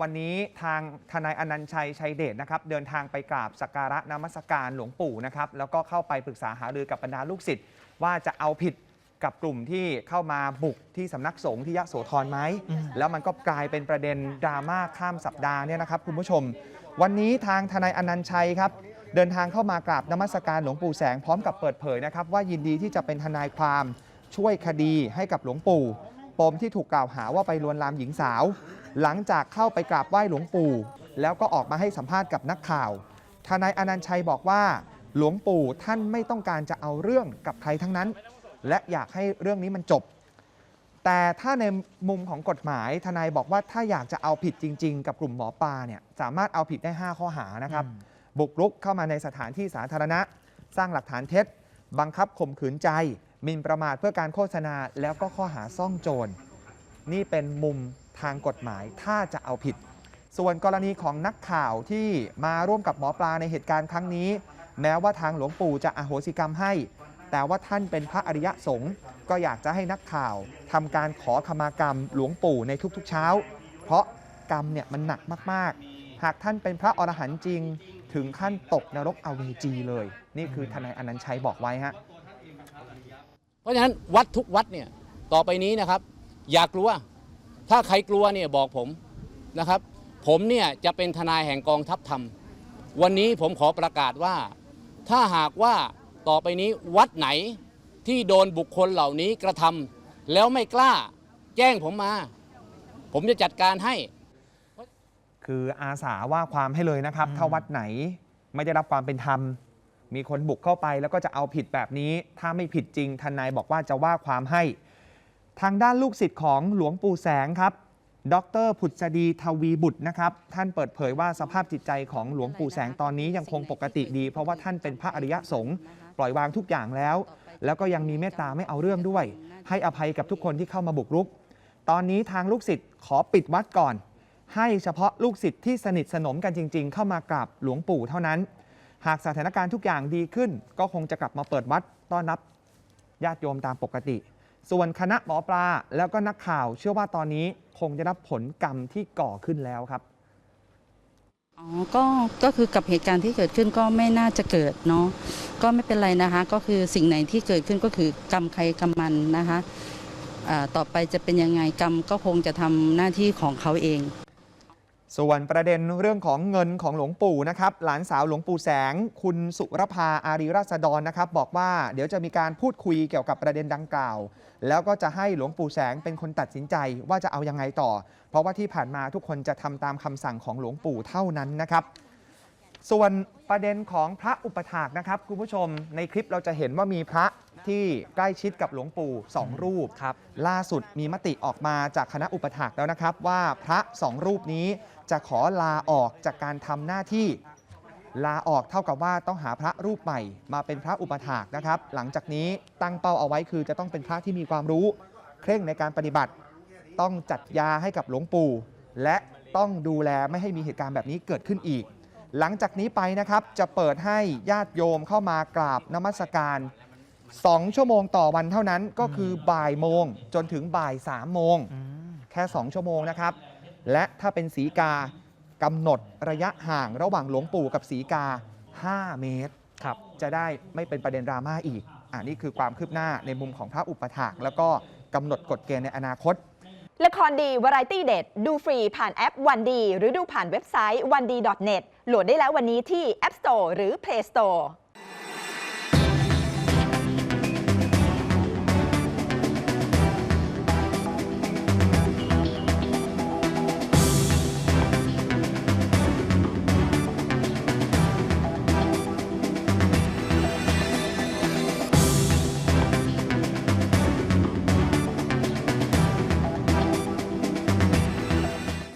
วันนี้ทางทนายอนันต์ชัยชัยเดชนะครับ เดินทางไปกราบสักการะนมัสการหลวงปู่นะครับ แล้วก็เข้าไปปรึกษาหารือกับบรรดาลูกศิษย์ว่าจะเอาผิดกับกลุ่มที่เข้ามาบุกที่สำนักสงฆ์ที่ยะโสธรไหม แล้วมันก็กลายเป็นประเด็นดราม่าข้ามสัปดาห์เนี่ยนะครับคุณผู้ชม วันนี้ทางทนายอนันต์ชัยครับ เดินทางเข้ามากราบนมัสการหลวงปู่แสงพร้อมกับเปิดเผยนะครับว่ายินดีที่จะเป็นทนายความช่วยคดีให้กับหลวงปู่ปมที่ถูกกล่าวหาว่าไปลวนลามหญิงสาว หลังจากเข้าไปกราบไหว้หลวงปู่ แล้วก็ออกมาให้สัมภาษณ์กับนักข่าว ทนายอนันต์ชัยบอกว่า หลวงปู่ท่านไม่ต้องการจะเอาเรื่องกับใครทั้งนั้น และอยากให้เรื่องนี้มันจบ แต่ถ้าในมุมของกฎหมายทนายบอกว่าถ้าอยากจะเอาผิดจริง ๆ กับกลุ่มหมอปลาเนี่ยสามารถเอาผิดได้ 5 ข้อหานะครับ บุกรุกเข้ามาในสถานที่สาธารณะ สร้างหลักฐานเท็จ บังคับข่มขืนใจหมิ่นประมาทเพื่อการโฆษณาแล้วก็ข้อหาซ่องโจร นี่เป็นมุมทางกฎหมายถ้าจะเอาผิด ส่วนกรณีของนักข่าวที่มาร่วมกับหมอปลาในเหตุการณ์ครั้งนี้ แม้ว่าทางหลวงปู่จะอโหสิกรรมให้ แต่ว่าท่านเป็นพระอริยสงฆ์ก็อยากจะให้นักข่าวทำการขอขมากรรมหลวงปู่ในทุกๆเช้า เพราะกรรมเนี่ยมันหนักมากๆ หากท่านเป็นพระอรหันต์จริง ถึงขั้นตกนรกอเวจีเลย นี่คือทนายอนันต์ชัยบอกไว้ฮะเพราะฉะนั้นวัดทุกวัดเนี่ยต่อไปนี้นะครับ อย่ากลัว ถ้าใครกลัวเนี่ยบอกผมนะครับ ผมเนี่ยจะเป็นทนายแห่งกองทัพธรรม วันนี้ผมขอประกาศว่า ถ้าหากว่าต่อไปนี้วัดไหนที่โดนบุคคลเหล่านี้กระทำแล้วไม่กล้าแจ้งผมมา ผมจะจัดการให้ คืออาสาว่าความให้เลยนะครับ ถ้าวัดไหนไม่ได้รับความเป็นธรรม มีคนบุกเข้าไปแล้วก็จะเอาผิดแบบนี้ ถ้าไม่ผิดจริงทนายบอกว่าจะว่าความให้ ทางด้านลูกศิษย์ของหลวงปู่แสงครับ ดรผุดสดีทวีบุตรนะครับ ท่านเปิดเผยว่าสภาพจิตใจของหลวงปู่แสงตอนนี้ยังคงปกติดี เพราะว่าท่านเป็นพระอริยสงฆ์ปล่อยวางทุกอย่างแล้ว แล้วก็ยังมีเมตตาไม่เอาเรื่องด้วย ให้อภัยกับทุกคนที่เข้ามาบุกรุก ตอนนี้ทางลูกศิษย์ขอปิดวัดก่อน ให้เฉพาะลูกศิษย์ที่สนิทสนมกันจริง ๆ เข้ามากราบหลวงปู่เท่านั้น หากสถานการณ์ทุกอย่างดีขึ้น ก็คงจะกลับมาเปิดวัดต้อนรับญาติโยมตามปกติ ส่วนคณะหมอปลาแล้วก็นักข่าว เชื่อว่าตอนนี้คงจะรับผลกรรมที่ก่อขึ้นแล้วครับอ๋อก็ก็คือกับเหตุการณ์ที่เกิดขึ้นก็ไม่น่าจะเกิดเนาะก็ไม่เป็นไรนะคะ ก็คือสิ่งไหนที่เกิดขึ้นก็คือกรรมใครกรรมมันนะคะต่อไปจะเป็นยังไงกรรมก็คงจะทำหน้าที่ของเขาเอง ส่วนประเด็นเรื่องของเงินของหลวงปู่นะครับ หลานสาวหลวงปู่แสง คุณสุรภาอารีราษฎรนะครับ บอกว่าเดี๋ยวจะมีการพูดคุยเกี่ยวกับประเด็นดังกล่าว แล้วก็จะให้หลวงปู่แสงเป็นคนตัดสินใจว่าจะเอายังไงต่อ เพราะว่าที่ผ่านมาทุกคนจะทำตามคำสั่งของหลวงปู่เท่านั้นนะครับ ส่วนประเด็นของพระอุปถากนะครับคุณผู้ชมในคลิปเราจะเห็นว่ามีพระที่ใกล้ชิดกับหลวงปู่สองรูปครับล่าสุดมีมติออกมาจากคณะอุปถากแล้วนะครับ ว่าพระสองรูปนี้จะขอลาออกจากการทำหน้าที่ลาออกเท่ากับว่าต้องหาพระรูปใหม่ มาเป็นพระอุปถากนะครับ หลังจากนี้ตั้งเป้าเอาไว้คือจะต้องเป็นพระที่มีความรู้ เคร่งในการปฏิบัติ ต้องจัดยาให้กับหลวงปู่ และต้องดูแลไม่ให้มีเหตุการณ์แบบนี้เกิดขึ้นอีก หลังจากนี้ไปนะครับจะเปิดให้ญาติโยมเข้ามากราบนมัสการ 2 ชั่วโมงต่อวันเท่านั้นก็คือบ่ายโมงจนถึงบ่าย3โมง แค่ 2 ชั่วโมงนะครับ และถ้าเป็นสีกากำหนดระยะห่างระหว่างหลวงปู่กับสีกา 5 เมตรครับจะได้ไม่เป็นประเด็นดราม่าอีก อ่านี่คือความคืบหน้าในมุมของพระอุปถากแล้วก็กำหนดกฎเกณฑ์ในอนาคต ละครดี วาไรตี้เด็ด ดูฟรีผ่านแอปวันดี หรือดูผ่านเว็บไซต์วันดี .net โหลดได้แล้ววันนี้ที่ App Store หรือ Play Store